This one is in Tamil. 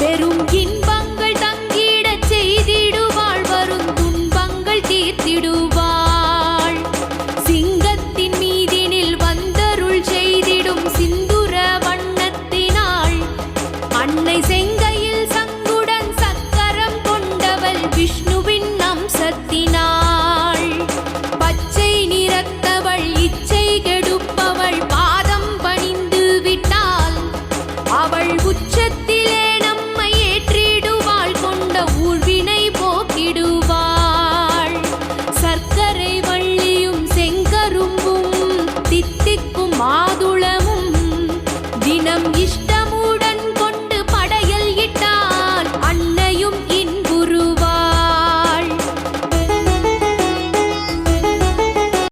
பெரும் இன்பங்கள் தங்கிடச் செய்திடுவாள் வரும் துன்பங்கள் தீர்த்திடுவாள். சிங்கத்தின் மீதினில் வந்தருள் செய்திடும் சிந்துர வண்ணத்தினாள் அன்னை செங்கையில் சங்குடன் சக்கரம் கொண்டவள் விஷ்ணுவின் அம்சத்தினாள் பச்சை நிறத்தவள் இச்சை கெடுப்பவள் பாதம் பணிந்து அவள் உச்சத்திலே நம் செங்கரை வள்ளியும் செங்கரும்பும் தித்திக்கும் மாதுளமும் தினம் இஷ்ட